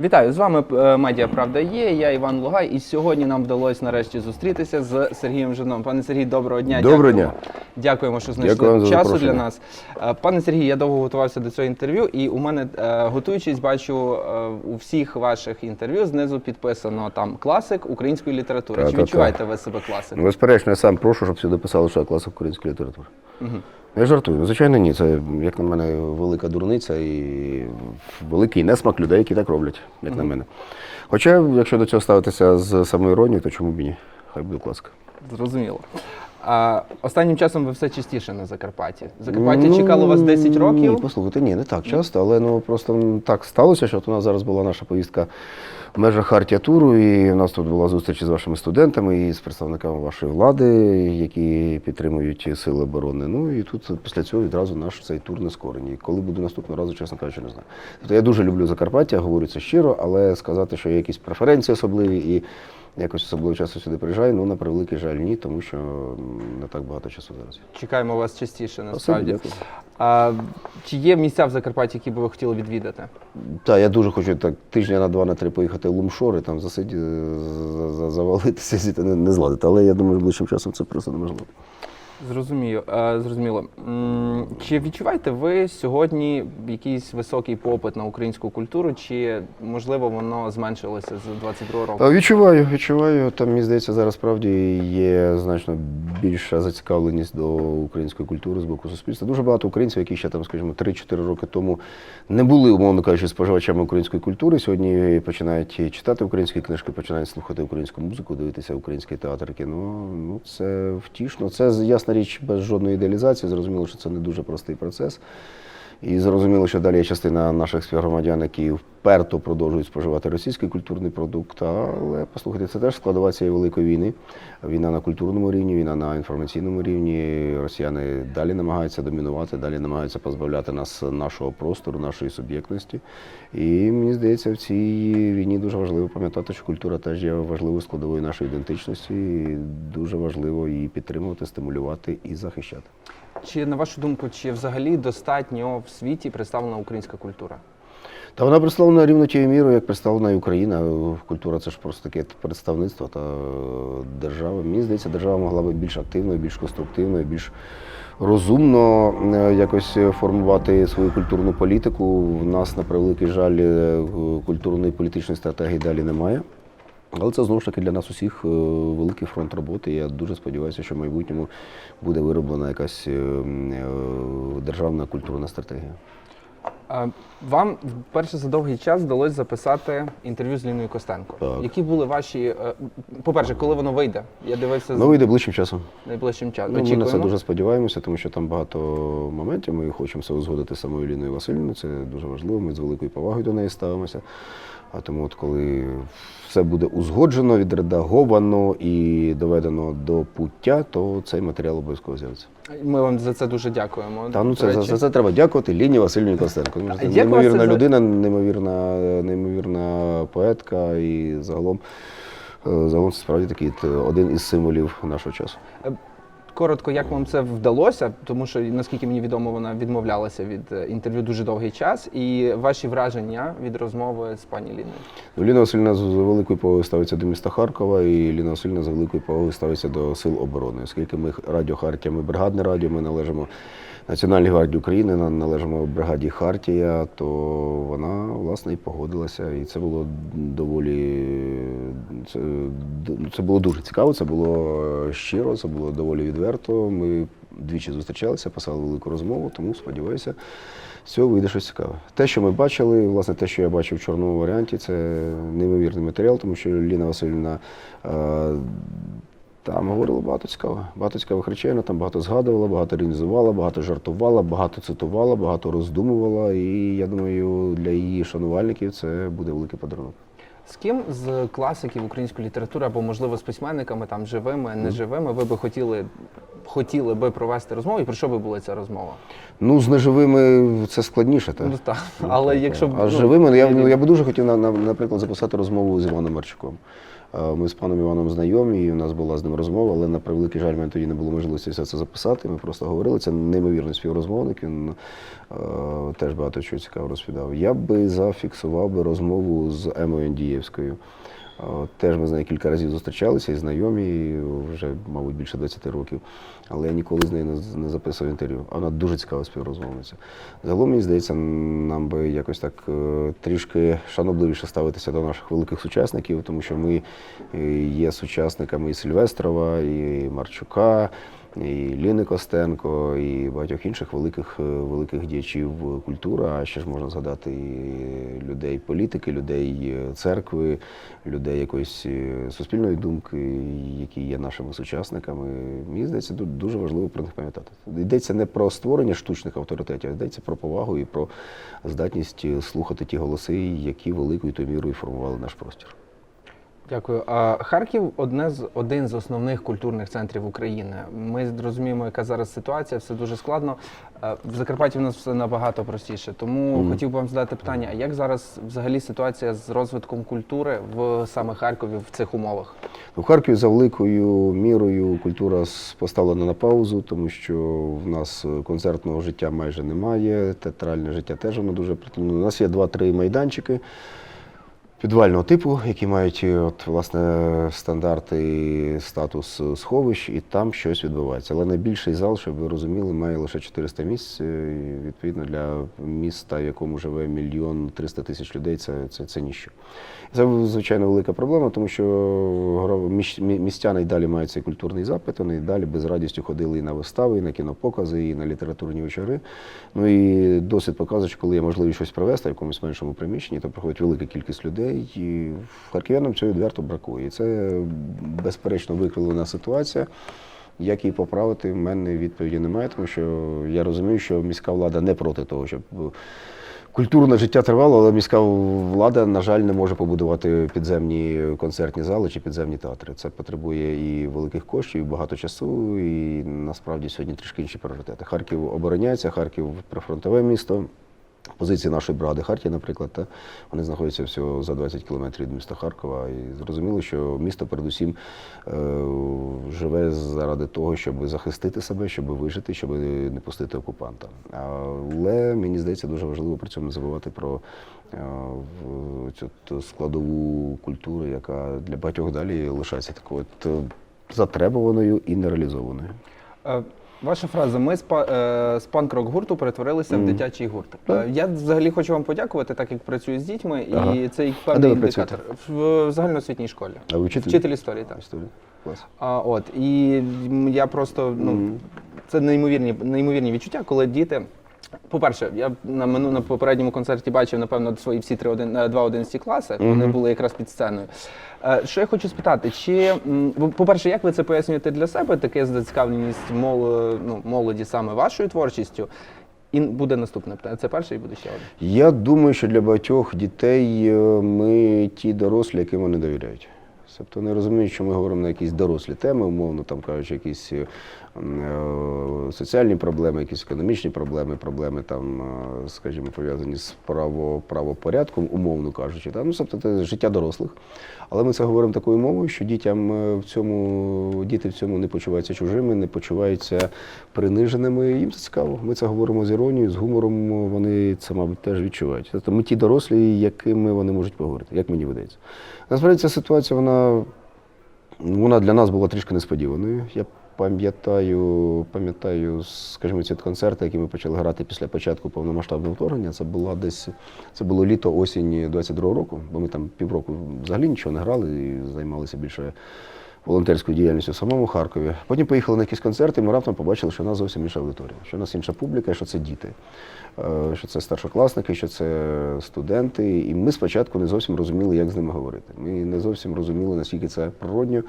Вітаю з вами е, Медіа Правда є. Я Іван Лугай, і сьогодні нам вдалося нарешті зустрітися з Сергієм Жином. Пане Сергій, доброго дня. Доброго дня. Дякуємо, що Дякую знайшли за часу для нас. Е, Пане Сергій, я довго готувався до цього інтерв'ю, і у мене, е, готуючись, бачу у всіх ваших інтерв'ю знизу підписано там класик української літератури. Так, Чи так, відчуваєте ви себе класиком? Безперечно, я сам прошу, щоб сюди писали, що я класик української літератури. Я жартую. Ну, звичайно, ні. Це, як на мене, велика дурниця і великий несмак людей, які так роблять, як на мене. Хоча, якщо до цього ставитися з самоіронією, то чому б і ні? Хай буде ласка. Зрозуміло. А, останнім часом ви все частіше на Закарпатті. Закарпаття Ну, чекало вас 10 років. Ні, послухайте, ні, не так часто, але ну просто так сталося, що от у нас зараз була наша поїздка в межах Хартія туру, і у нас тут була зустріч з вашими студентами і з представниками вашої влади, які підтримують сили оборони. Ну і тут після цього відразу наш цей тур не скорений. Коли буде наступного разу, чесно кажучи, не знаю. Тобто я дуже люблю Закарпаття, говорю це щиро, але сказати, що є якісь преференції особливі і. Якось особливо часу сюди приїжджаю, ну на превеликий жаль, ні, тому що не так багато часу зараз. Чекаємо вас частіше, насправді. А, чи є місця в Закарпатті, які би ви хотіли відвідати? Так, я дуже хочу так тижня на два на три поїхати в Лумшори, там засиді, за- за- завалитися, не зладити. Але я думаю, ближчим часом це просто неможливо. Зрозумію, е, зрозуміло. Чи відчуваєте ви сьогодні якийсь високий попит на українську культуру, чи можливо воно зменшилося з 22 року? Відчуваю, відчуваю. Там, мені здається, зараз справді є значно більша зацікавленість до української культури з боку суспільства. Дуже багато українців, які ще там, скажімо, 3-4 роки тому не були, умовно кажучи, споживачами української культури. Сьогодні починають читати українські книжки, починають слухати українську музику, дивитися український театр, кіно. Ну це втішно. Це ясна річ без жодної ідеалізації. Зрозуміло, що це не дуже простий процес. І зрозуміло, що далі є частина наших співгромадян, які вперто продовжують споживати російський культурний продукт. Але послухайте, це теж складова цієї великої війни. Війна на культурному рівні, війна на інформаційному рівні. Росіяни далі намагаються домінувати, далі намагаються позбавляти нас нашого простору, нашої суб'єктності. І мені здається, в цій війні дуже важливо пам'ятати, що культура теж є важливою складовою нашої ідентичності. І дуже важливо її підтримувати, стимулювати і захищати. Чи на вашу думку, чи взагалі достатньо в світі представлена українська культура? Та вона представлена рівно тією мірою, як представлена і Україна. Культура це ж просто таке представництво та е, держави. Мені здається, держава могла би більш активно, більш конструктивно, більш розумно е, якось формувати свою культурну політику. В нас, на превеликий жаль, е, культурної політичної стратегії далі немає. Але це знову ж таки для нас усіх е, великий фронт роботи. Я дуже сподіваюся, що в майбутньому буде вироблена якась е, е, державна культурна стратегія. Вам вперше за довгий час вдалося записати інтерв'ю з Ліною Костенко. Так. Які були ваші. По-перше, коли воно вийде? Я дивився Ну, вийде ближчим часом. найближчим часом. Ну, ми на це дуже сподіваємося, тому що там багато моментів. Ми хочемо це узгодити з самою Ліною Васильівною. Це дуже важливо. Ми з великою повагою до неї ставимося. А тому, от коли все буде узгоджено, відредаговано і доведено до пуття, то цей матеріал обов'язково з'явиться. Ми вам за це дуже дякуємо. Та ну це за, за це треба дякувати Ліні Васильівні Костенко. Тому що Це неймовірна людина, неймовірна, неймовірна поетка і загалом. е, Загалом це справді такий один із символів нашого часу. Коротко, як вам це вдалося, тому що наскільки мені відомо, вона відмовлялася від е, інтерв'ю дуже довгий час. І ваші враження від розмови з пані Ліною? Ну, Ліна Васильівна з великою повагою ставиться до міста Харкова, і Ліна Васильівна з великою повагою ставиться до сил оборони. Оскільки ми радіо Хартія, ми бригадне радіо, ми належимо Національній гвардії України, на- належимо бригаді Хартія, то вона власне і погодилася. І це було доволі це, це було дуже цікаво, це було е, щиро, це було доволі відверто. Ми двічі зустрічалися, писали велику розмову, тому сподіваюся. З цього вийде щось цікаве. Те, що ми бачили, власне, те, що я бачив в чорному варіанті, це неймовірний матеріал, тому що Ліна Васильівна е, там говорила багато цікавого. Багато цікавих речей. Вона там багато згадувала, багато іронізувала, багато жартувала, багато цитувала, багато роздумувала. І я думаю, для її шанувальників це буде великий подарунок. З ким з класиків української літератури або, можливо, з письменниками там живими, неживими, ви би хотіли, хотіли би провести розмову, і про що би була ця розмова? Ну, з неживими це складніше, так? Ну так, але якщо б А ну, з живими, ну, я, ну, я би дуже хотів, на, на- наприклад, записати розмову з Іваном Марчуком. Е, Ми з паном Іваном знайомі, і у нас була з ним розмова, але на превеликий жаль, мене тоді не було можливості все це записати. Ми просто говорили. Це неймовірний співрозмовник. Він е, теж багато чого цікавого розповідав. Я би зафіксував би розмову з Емою Андієвською. Е, Теж ми з нею кілька разів зустрічалися і знайомі вже, мабуть, більше 20 років. Але я ніколи з нею не, записував інтерв'ю. Вона дуже цікава співрозмовниця. Загалом, мені здається, нам би якось так е, трішки шанобливіше ставитися до наших великих сучасників, тому що ми е, є сучасниками і Сильвестрова, і Марчука, і Ліни Костенко, і багатьох інших великих, е, великих діячів культури. А ще ж можна згадати і людей політики, людей е, церкви, людей якоїсь е, суспільної думки, які є нашими сучасниками. Мені здається, дуже важливо про них пам'ятати. Йдеться не про створення штучних авторитетів, а йдеться про повагу і про здатність е, слухати ті голоси, які великою то мірою формували наш простір. Дякую. А Харків одне з один з основних культурних центрів України. Ми розуміємо, яка зараз ситуація, все дуже складно. Е, В Закарпатті в нас все набагато простіше. Тому Мгм. хотів би вам задати питання: а як зараз взагалі ситуація з розвитком культури в саме Харкові в цих умовах? У Харкові за великою мірою культура поставлена на паузу, тому що в нас е, концертного життя майже немає, театральне життя теж воно дуже притулено. У нас є два-три майданчики підвального типу, які мають е, от, власне, стандарти і статус е, сховищ, і там щось відбувається. Але найбільший зал, щоб ви розуміли, має лише 400 місць. е, І, відповідно, для міста, в якому живе мільйон 300 тисяч людей, це, це, це ніщо. Це звичайно велика проблема, тому що містяни й далі мають цей культурний запит, вони й далі без радістю ходили і на вистави, і на кінопокази, і на літературні вечори. Ну і досвід показує, що коли є можливість щось провести в якомусь меншому приміщенні, то приходить велика кількість людей, і харків'янам цього відверто бракує. І це безперечно викривлена ситуація. Як її поправити, в мене відповіді немає, тому що я розумію, що міська влада не проти того, щоб Культурне життя тривало, але міська влада, на жаль, не може побудувати підземні концертні зали чи підземні театри. Це потребує і великих коштів, і багато часу, і насправді сьогодні трішки інші пріоритети. Харків обороняється, Харків прифронтове місто. Позиції нашої бригади Хартія, наприклад, та, вони знаходяться всього за 20 кілометрів від міста Харкова. І зрозуміло, що місто передусім е, живе заради того, щоб захистити себе, щоб вижити, щоб не пустити окупанта. Але мені здається, дуже важливо при цьому не забувати про е, цю складову культури, яка для багатьох далі лишається такою е, затребуваною і нереалізованою. Ваша фраза Ми з, па- е, панк-рок гурту перетворилися в дитячий гурт. Е, Я взагалі хочу вам подякувати, так як працюю з дітьми, Ага. і це як А де певний ви індикатор в, в загальноосвітній школі. А ви вчитель? Вчитель історії, так. Історії. Клас. А, от і м, я просто ну це неймовірні, неймовірні відчуття, коли діти. По-перше, я на мину на попередньому концерті бачив, напевно, свої всі три один, е, два 11 класи. Вони були якраз під сценою. Е, Що я хочу спитати, чи по-перше, як ви це пояснюєте для себе? Таке зацікавленість мол, ну, молоді саме вашою творчістю? І буде наступне питання. Це перше і буде ще одне. Я думаю, що для багатьох дітей е, ми ті дорослі, яким вони довіряють. Тобто вони розуміють, що ми говоримо на якісь дорослі теми, умовно там кажучи, якісь е, соціальні проблеми, якісь економічні проблеми, проблеми там, е, скажімо, пов'язані з право, правопорядком, умовно кажучи. Та? Ну, тобто це життя дорослих. Але ми це говоримо такою мовою, що дітям е, в цьому діти в цьому не почуваються чужими, не почуваються приниженими. Їм це цікаво. Ми це говоримо з іронією, з гумором. Вони це, мабуть, теж відчувають. Тобто ми ті дорослі, якими вони можуть поговорити, як мені видається. Насправді ця ситуація, вона, вона для нас була трішки несподіваною. Я пам'ятаю, пам'ятаю, скажімо, ці концерти, які ми почали грати після початку повномасштабного вторгнення. Це була десь це було літо осінь 22-го року, бо ми там півроку взагалі нічого не грали і займалися більше волонтерською діяльністю в самому Харкові. Потім поїхали на якісь концерти, і ми раптом побачили, що у нас зовсім інша аудиторія, що у нас інша публіка, що це діти, е, що це старшокласники, що це студенти. І ми спочатку не зовсім розуміли, як з ними говорити. Ми не зовсім розуміли, наскільки це природньо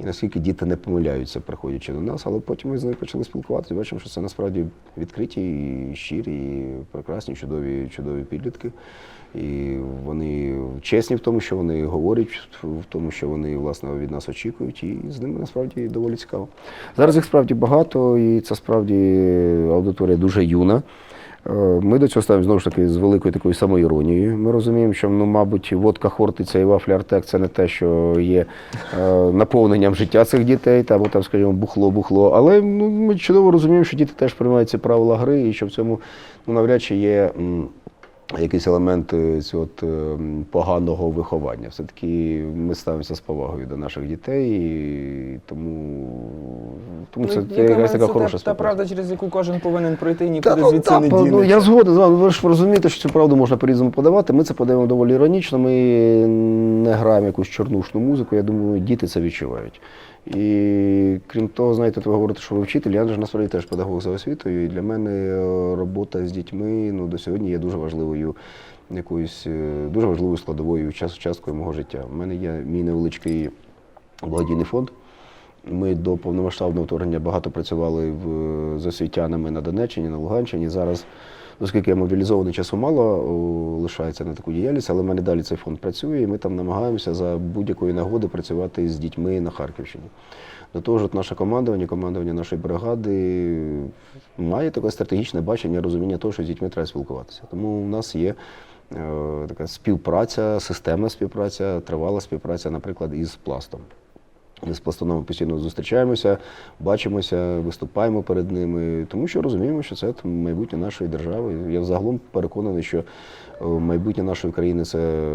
і наскільки діти не помиляються, приходячи до нас. Але потім ми з ними почали спілкуватися. Бачимо, що це насправді відкриті, і щирі, і прекрасні, чудові, чудові підлітки. І вони чесні в тому, що вони говорять, в тому, що вони власне від нас очікують, і з ними насправді доволі цікаво. Зараз їх справді багато, і це справді аудиторія дуже юна. Е, Ми до цього ставимо знову ж таки з великою такою самоіронією. Ми розуміємо, що ну, мабуть, водка Хортиця і вафля Артек це не те, що є е, наповненням життя цих дітей, або там, скажімо, бухло-бухло. Але ну, ми чудово розуміємо, що діти теж приймають ці правила гри, і що в цьому ну, навряд чи є. М, Якийсь елемент е, цього от, е, поганого виховання. Все-таки ми ставимося з повагою до наших дітей, і тому, тому це, Ну, це якась мене, така це хороша та, та правда, через яку кожен повинен пройти, Та, нікуди ну, звідси та, не ну, я згоден з вами. Ви ж розумієте, що цю правду можна по-різному подавати. Ми це подаємо доволі іронічно. Ми не граємо якусь чорнушну музику. Я думаю, діти це відчувають. І крім того, знаєте, ви говорите, що ви вчитель, я ж насправді теж педагог за освітою. І для мене е, робота з дітьми ну, до сьогодні є дуже важливою. Якоюсь е, дуже важливою складовою час, часткою мого життя. У мене є мій невеличкий благодійний фонд. Ми до повномасштабного вторгнення багато працювали в, з освітянами на Донеччині, на Луганщині. Зараз, оскільки я мобілізований, часу мало лишається на таку діяльність, але в мене далі цей фонд працює, і ми там намагаємося за будь-якої нагоди працювати з дітьми на Харківщині. До того ж, наше командування, командування нашої бригади має таке стратегічне бачення, розуміння того, що з дітьми треба спілкуватися. Тому в нас є е, така співпраця, системна співпраця, тривала співпраця, наприклад, із пластом. Ми з пластунами постійно зустрічаємося, бачимося, виступаємо перед ними, тому що розуміємо, що це майбутнє нашої держави. Я взагалом переконаний, що е, майбутнє нашої країни це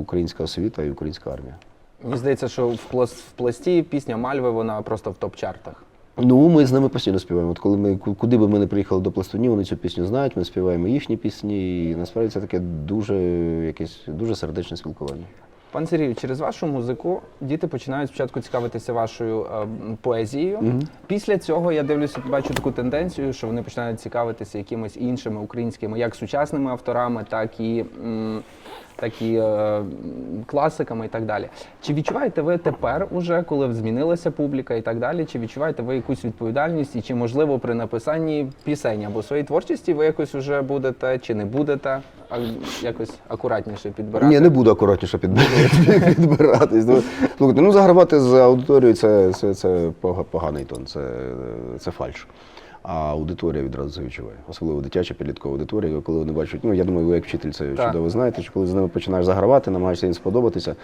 українська освіта і українська армія. Мені здається, що в, пласт, в пласті пісня Мальви, вона просто в топ-чартах. Ну, ми з ними постійно співаємо. От коли ми куди би ми не приїхали до пластунів, вони цю пісню знають, ми співаємо їхні пісні, і насправді це таке дуже якесь дуже сердечне спілкування. Пан Сергію, через вашу музику діти починають спочатку цікавитися вашою е, поезією. Після цього я дивлюся, бачу таку тенденцію, що вони починають цікавитися якимись іншими українськими, як сучасними авторами, так і, м, так і е, класиками і так далі. Чи відчуваєте ви тепер, уже, коли змінилася публіка і так далі, чи відчуваєте ви якусь відповідальність, і чи можливо при написанні пісень або своєї творчості ви якось уже будете чи не будете а, якось акуратніше підбирати? Ні, не буду акуратніше підбиратись. Ну, ну загравати з аудиторією це, це, це пога- поганий тон, це, це фальш. А аудиторія відразу це відчуває. Особливо дитяча підліткова аудиторія, коли вони бачать, ну я думаю, ви як вчитель це Так. чудово знаєте, що коли з ними починаєш загравати, намагаєшся їм сподобатися,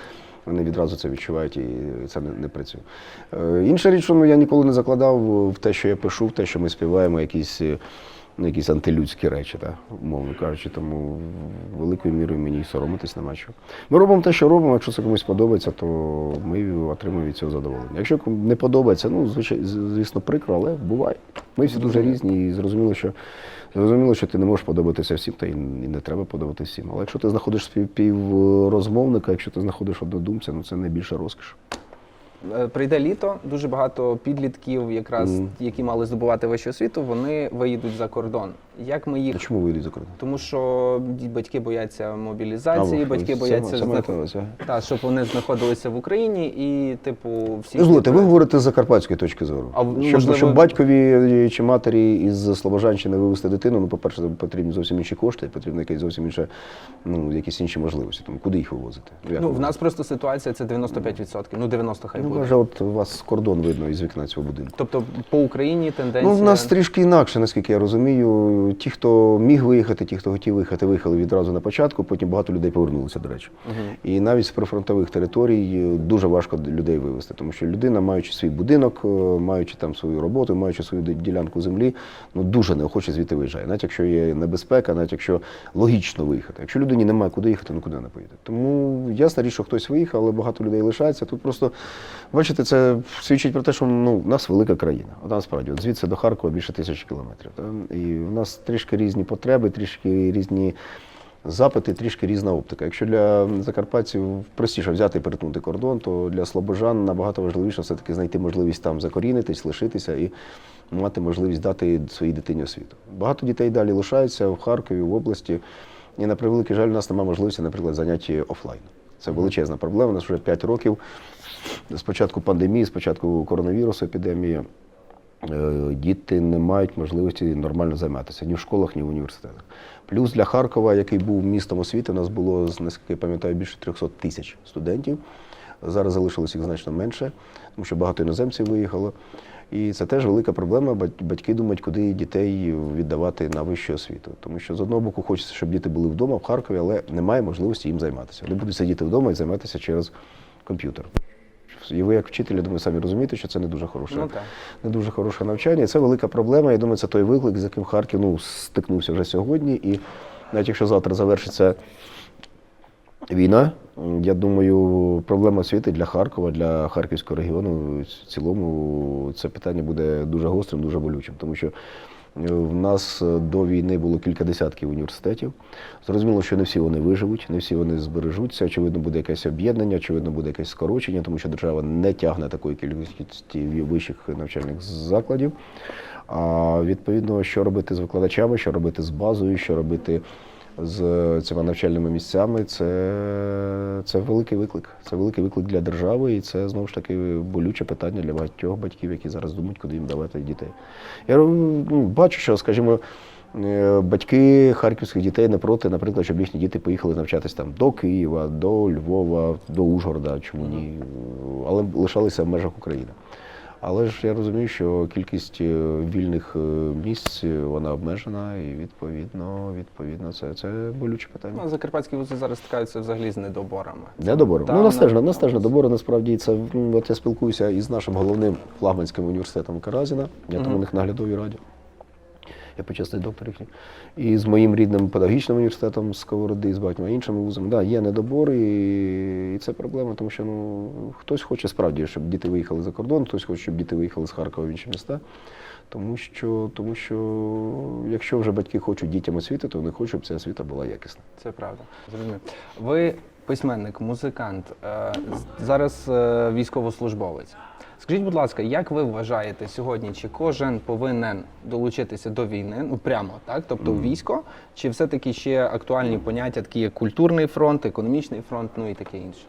вони відразу це відчувають і це не, не працює. Е, інша річ, що ну, я ніколи не закладав в те, що я пишу, в те, що ми співаємо якісь. Ну, якісь антилюдські речі, так, умовно кажучи, тому великою мірою мені і соромитись нема чого. Ми робимо те, що робимо. Якщо це комусь подобається, то ми отримуємо від цього задоволення. Якщо не подобається, ну звісно, прикро, але буває. Ми всі дуже різні і зрозуміло, що зрозуміло, що ти не можеш подобатися всім, та й і не треба подобатися всім. Але якщо ти знаходиш спів- співрозмовника, якщо ти знаходиш однодумця, ну це найбільша розкіш. Е, Прийде літо, дуже багато підлітків, якраз Мгм. які мали здобувати вищу освіту, вони виїдуть за кордон. Як ми А їх чому вийдуть за кордон? тому, що батьки бояться мобілізації, А, батьки бояться на увазі, а? та, щоб вони знаходилися в Україні і, типу, всі Дозвольте, ви говорите з закарпатської точки зору. А, ну, щоб, можливо- щоб батькові чи матері із Слобожанщини вивезти дитину, ну, по-перше, потрібні зовсім інші кошти, потрібно якесь зовсім інше, ну, якісь інші можливості. Тому куди їх вивозити? Як Ну, в нас просто ситуація це 95%, ну 90 хай Ну, буде. може, от у вас кордон видно із вікна цього будинку. Тобто по Україні тенденція. Ну, в нас трішки інакше, наскільки я розумію. Ті, хто міг виїхати, ті, хто хотів виїхати, виїхали відразу на початку, потім багато людей повернулося, до речі. Мгм. І навіть з прифронтових територій е, дуже важко людей вивезти, тому що людина, маючи свій будинок, е, маючи там свою роботу, маючи свою ділянку землі, ну дуже неохоче звідти виїжджає. Навіть якщо є небезпека, навіть якщо логічно виїхати. Якщо людині немає куди їхати, ну куди не поїде. Тому ясна річ, що хтось виїхав, але багато людей лишається. Тут просто бачите, це свідчить про те, що ну, в нас велика країна. От насправді, от звідси до Харкова більше тисячі кілометрів. та. І в нас трішки різні потреби, трішки різні запити, трішки різна оптика. Якщо для закарпатців простіше взяти і перетнути кордон, то для слобожан набагато важливіше все-таки знайти можливість там закорінитись, лишитися і мати можливість дати своїй дитині освіту. Багато дітей далі лишаються в Харкові, в області. І на превеликий жаль, у нас немає можливості, наприклад, заняття офлайн. Це величезна проблема. У нас вже 5 років. З початку пандемії, з початку коронавірусу, епідемії, е, діти не мають можливості нормально займатися ні в школах, ні в університетах. Плюс для Харкова, який був містом освіти, у нас було, наскільки я пам'ятаю, більше 300 тисяч студентів. Зараз залишилось їх значно менше, тому що багато іноземців виїхало. І це теж велика проблема. Бать- Батьки думають, куди дітей віддавати на вищу освіту. Тому що з одного боку хочеться, щоб діти були вдома в Харкові, але немає можливості їм займатися. Вони будуть сидіти вдома і займатися через комп'ютер. І ви, як вчитель, я думаю, самі розумієте, що це не дуже хороше, Ну не дуже хороше навчання. І це велика проблема. Я думаю, це той виклик, з яким Харків ну, стикнувся вже сьогодні. І навіть якщо завтра завершиться війна, я думаю, проблема освіти для Харкова, для Харківського регіону в цілому це питання буде дуже гострим, дуже болючим. Тому що в нас е, до війни було кілька десятків університетів. Зрозуміло, що не всі вони виживуть, не всі вони збережуться. Очевидно, буде якесь об'єднання, очевидно, буде якесь скорочення, тому що держава не тягне такої кількості вищих навчальних закладів. А відповідно, що робити з викладачами, що робити з базою, що робити з цими навчальними місцями, це, це великий виклик. Це великий виклик для держави, і це знову ж таки болюче питання для багатьох батьків, які зараз думають, куди їм давати дітей. Я ну, бачу, що, скажімо, е, батьки харківських дітей не проти, наприклад, щоб їхні діти поїхали навчатись там до Києва, до Львова, до Ужгорода, чому ні, але лишалися в межах України. Але ж я розумію, що кількість е, вільних е, місць е, вона обмежена, і відповідно, відповідно, це, це болюче питання. Ну, закарпатські вузи зараз стикаються взагалі з недоборами. Недобором. Та, Ну, нас на- теж, у нас теж недобори, насправді, це от я спілкуюся із нашим головним флагманським університетом Каразіна. Я там Мгм. у них наглядовій раді. Я почесний доктор їхній. І з моїм рідним педагогічним університетом з Сковороди, і з багатьма іншими вузами. Да, є недобори, і, це проблема, тому що ну, хтось хоче справді, щоб діти виїхали за кордон, хтось хоче, щоб діти виїхали з Харкова в інші міста. Тому що, тому що якщо вже батьки хочуть дітям освіти, то вони хочуть, щоб ця освіта була якісна. Це правда. Зрозумів. Ви письменник, музикант, е, зараз е, військовослужбовець. Скажіть, будь ласка, як ви вважаєте сьогодні, чи кожен повинен долучитися до війни? Ну прямо так, тобто в військо, чи все-таки ще актуальні поняття, такі як культурний фронт, економічний фронт, ну і таке інше?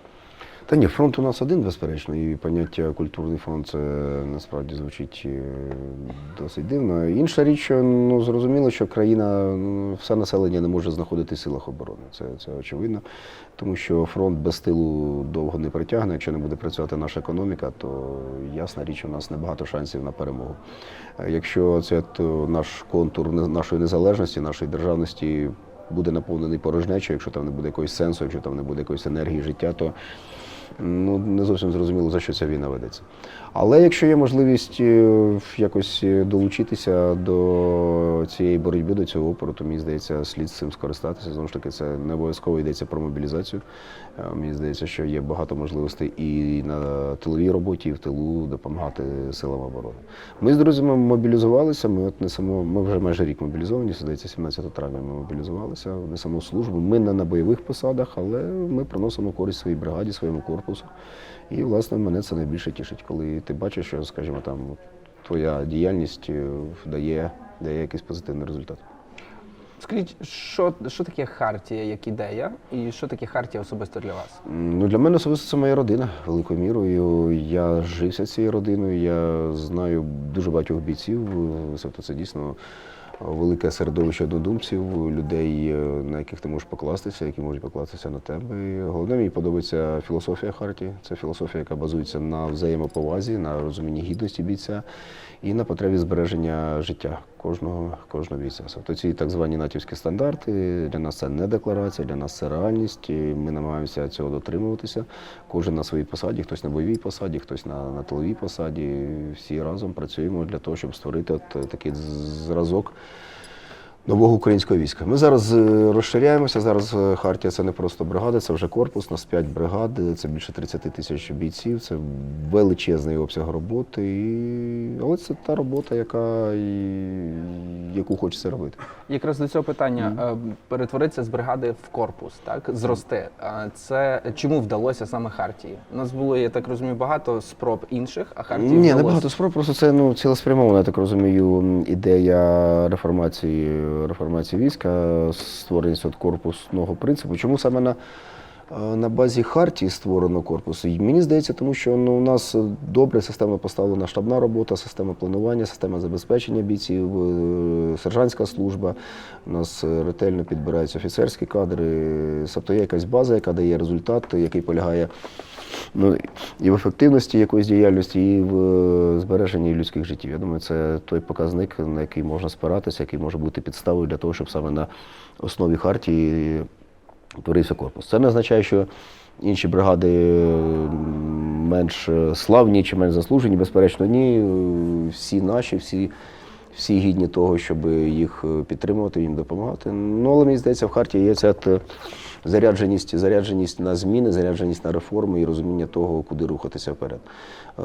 Та ні, фронт у нас один, безперечно, і поняття культурний фронт це насправді звучить е, досить дивно. Інша річ, ну зрозуміло, що країна, ну, все населення не може знаходити в силах оборони. Це, це очевидно. Тому що фронт без тилу довго не притягне. Якщо не буде працювати наша економіка, то ясна річ, у нас небагато шансів на перемогу. Е, Якщо це то наш контур нашої незалежності, нашої державності буде наповнений порожнечою, якщо там не буде якогось сенсу, якщо там не буде якоїсь енергії життя, то ну не зовсім зрозуміло, за що ця війна ведеться. Але якщо є можливість е, якось е, долучитися до цієї боротьби, до цього опору, то мені здається, слід цим скористатися. Знову ж таки, це не обов'язково йдеться про мобілізацію. Е, Мені здається, що є багато можливостей і на тиловій роботі, і в тилу допомагати силам оборони. Ми з друзями мобілізувалися. Ми от несемо, ми вже майже рік мобілізовані. Здається, 17 травня ми мобілізувалися, несемо службу. Ми не на бойових посадах, але ми приносимо користь своїй бригаді, своєму корпусу. І, власне, мене це найбільше тішить, коли ти бачиш, що, скажімо, там твоя діяльність е, дає, дає якийсь позитивний результат. Скажіть, що, що таке хартія як ідея, і що таке хартія особисто для вас? Ну, для мене особисто це моя родина великою мірою. Я жився цією родиною. Я знаю дуже багатьох бійців. Тобто це дійсно велике середовище однодумців, людей, е, на яких ти можеш покластися, які можуть покластися на тебе. І головне, мені подобається філософія Хартії. Це філософія, яка базується на взаємоповазі, на розумінні гідності бійця і на потребі збереження життя кожного, кожного бійця. Тобто ці так звані натівські стандарти для нас це не декларація, для нас це реальність. І ми намагаємося цього дотримуватися. Кожен на своїй посаді, хтось на бойовій посаді, хтось на, на тиловій посаді. Всі разом працюємо для того, щоб створити от е, такий зразок. Нового українського війська. Ми зараз е, розширяємося. Зараз е, Хартія це не просто бригада, це вже корпус, у нас 5 бригад, це більше 30 тисяч бійців, це величезний обсяг роботи. І... Але це та робота, яка і... яку хочеться робити. Якраз до цього питання е, перетворитися з бригади в корпус, так зрости. А Це чому вдалося саме Хартії? У нас було, я так розумію, багато спроб інших, а Хартії Ні, не багато спроб, просто це ну, цілеспрямована, я так розумію, ідея реформації, реформації війська, створення корпусного принципу. Чому саме на, е, на базі Хартії створено корпус? І Мені здається, тому що ну, у нас добре системно поставлена штабна робота, система планування, система забезпечення бійців, е, сержантська служба. У нас ретельно підбираються офіцерські кадри. Тобто є якась база, яка дає результат, який полягає ну, і в ефективності якоїсь діяльності, і в е, збереженні людських життів. Я думаю, це той показник, на який можна спиратися, який може бути підставою для того, щоб саме на основі хартії творився корпус. Це не означає, що інші бригади е, менш е, славні чи менш заслужені, безперечно, ні. Всі наші, всі, всі гідні того, щоб їх підтримувати, їм допомагати. Ну, але мені здається, в харті є ця зарядженість, зарядженість на зміни, зарядженість на реформи і розуміння того, куди рухатися вперед. Е,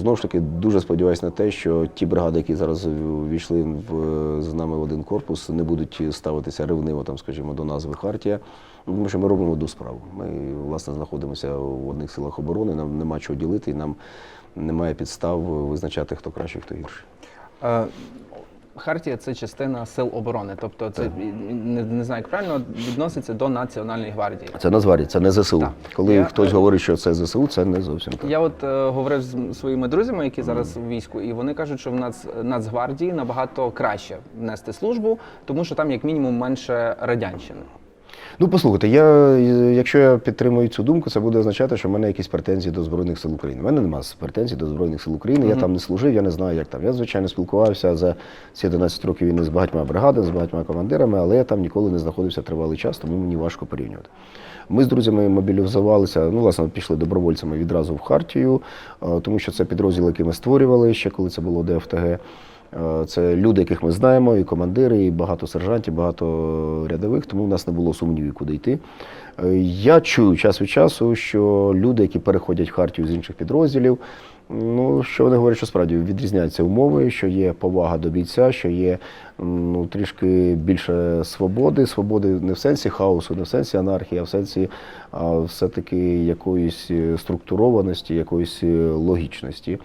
Знову ж таки, дуже сподіваюся на те, що ті бригади, які зараз ввійшли в, з нами в один корпус, не будуть ставитися ревниво, там, скажімо, до назви Хартія. Тому що ми робимо одну справу. Ми, власне, знаходимося в одних силах оборони, нам нема чого ділити, і нам немає підстав визначати, хто кращий, хто гірший. Е, Хартія це частина сил оборони, тобто це не, не знаю, як правильно відноситься до Національної гвардії. Це Нацгвардія, це не ЗСУ. Так. Коли Я- хтось говорить, що це ЗСУ, це не зовсім так. Я от е, говорив з своїми друзями, які зараз в війську, і вони кажуть, що в Нац, Нацгвардії набагато краще нести службу, тому що там як мінімум менше радянщини. Ну, послухайте, я, якщо я підтримую цю думку, це буде означати, що в мене якісь претензії до Збройних сил України. У мене немає претензій до Збройних сил України. Я там не служив, я не знаю, як там. Я, звичайно, спілкувався за ці 11 років війни з багатьма бригадами, з багатьма командирами, але я там ніколи не знаходився тривалий час, тому мені важко порівнювати. Ми з друзями мобілізувалися, ну, власне, пішли добровольцями відразу в Хартію, е, тому що це підрозділ, який ми створювали ще, коли це було ДФТГ. Е, Це люди, яких ми знаємо, і командири, і багато сержантів, багато рядових, тому в нас не було сумнівів, куди йти. Е, Я чую час від часу, що люди, які переходять в хартію з інших підрозділів, ну що вони говорять, що справді відрізняються умови, що є повага до бійця, що є ну, трішки більше свободи. Свободи не в сенсі хаосу, не в сенсі анархії, а в сенсі все-таки якоїсь е, структурованості, якоїсь логічності.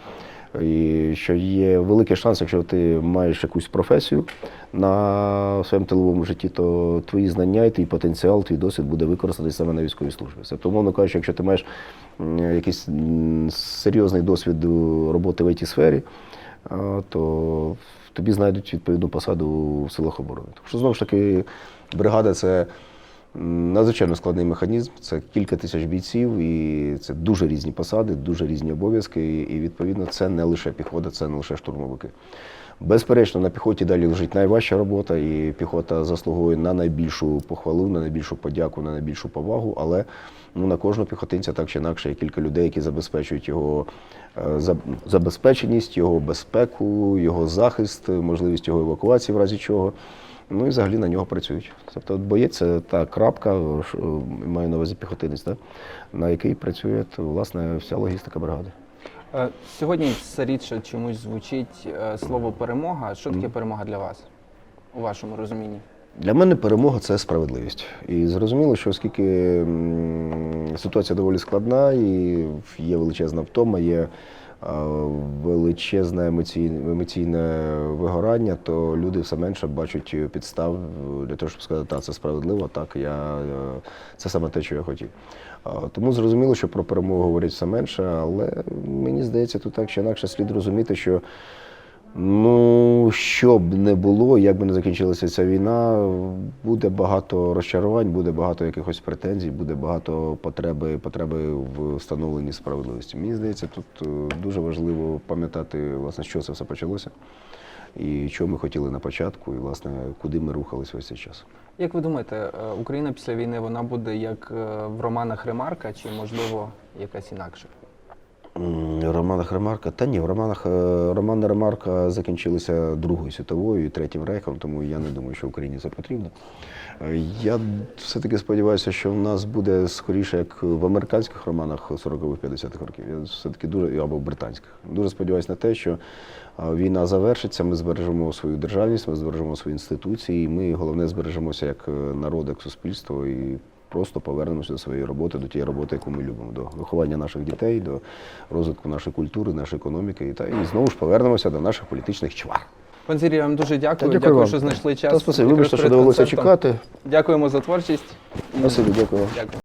І що є великий шанс, якщо ти маєш якусь професію на своєму тиловому житті, то твої знання твій потенціал, твій досвід буде використаний саме на військовій службі. Тобто, умовно кажучи, якщо ти маєш якийсь серйозний досвід роботи в it сфері, то тобі знайдуть відповідну посаду в силах оборони. Тому що знову ж таки бригада це. Надзвичайно складний механізм, це кілька тисяч бійців, і це дуже різні посади, дуже різні обов'язки. І, і відповідно це не лише піхота, це не лише штурмовики. Безперечно, на піхоті далі лежить найважча робота, і піхота заслуговує на найбільшу похвалу, на найбільшу подяку, на найбільшу повагу. Але ну, на кожного піхотинця так чи інакше є кілька людей, які забезпечують його е, забезпеченість, його безпеку, його захист, можливість його евакуації в разі чого. Ну і взагалі на нього працюють. Тобто от боєць це та крапка, маю на увазі піхотинець, да? на який працює власне вся логістика бригади. Е, Сьогодні все рідше чомусь звучить е, слово перемога. Що таке перемога для вас у вашому розумінні? Для мене перемога це справедливість. І зрозуміло, що оскільки ситуація доволі складна і є величезна втома, є величезне емоційне, емоційне вигорання, то люди все менше бачать підстав для того, щоб сказати, так, це справедливо, так, я, е, це саме те, що я хотів. Тому зрозуміло, що про перемогу говорять все менше, але мені здається, тут так чи інакше слід розуміти, що Ну, що б не було, як би не закінчилася ця війна, буде багато розчарувань, буде багато якихось претензій, буде багато потреби, потреби в встановленні справедливості. Мені здається, тут е, дуже важливо пам'ятати, власне, що це все почалося, і що ми хотіли на початку, і власне, куди ми рухалися весь цей час. Як ви думаєте, е, Україна після війни вона буде як е, в романах Ремарка, чи можливо якась інакша? М, В романах Ремарка. Та ні, в романах е, романи Ремарка закінчилися Другою світовою і Третім рейхом, тому я не думаю, що Україні це потрібно. Е, Я все-таки сподіваюся, що в нас буде скоріше, як в американських романах 40-50-х років. Я все-таки дуже або в британських. Дуже сподіваюся на те, що е, війна завершиться, ми збережемо свою державність, ми збережемо свої інституції, і ми головне збережемося як народ, як суспільство і просто повернемося до своєї роботи, до тієї роботи, яку ми любимо, до виховання наших дітей, до розвитку нашої культури, нашої економіки. І, та, і знову ж повернемося до наших політичних чвар. Пан я вам дуже дякую. Та, дякую дякую, вам. що знайшли час. Та спасибі, вибачте, що довелося концертом. чекати. Дякуємо за творчість. Спасибі, дякую. Дякую.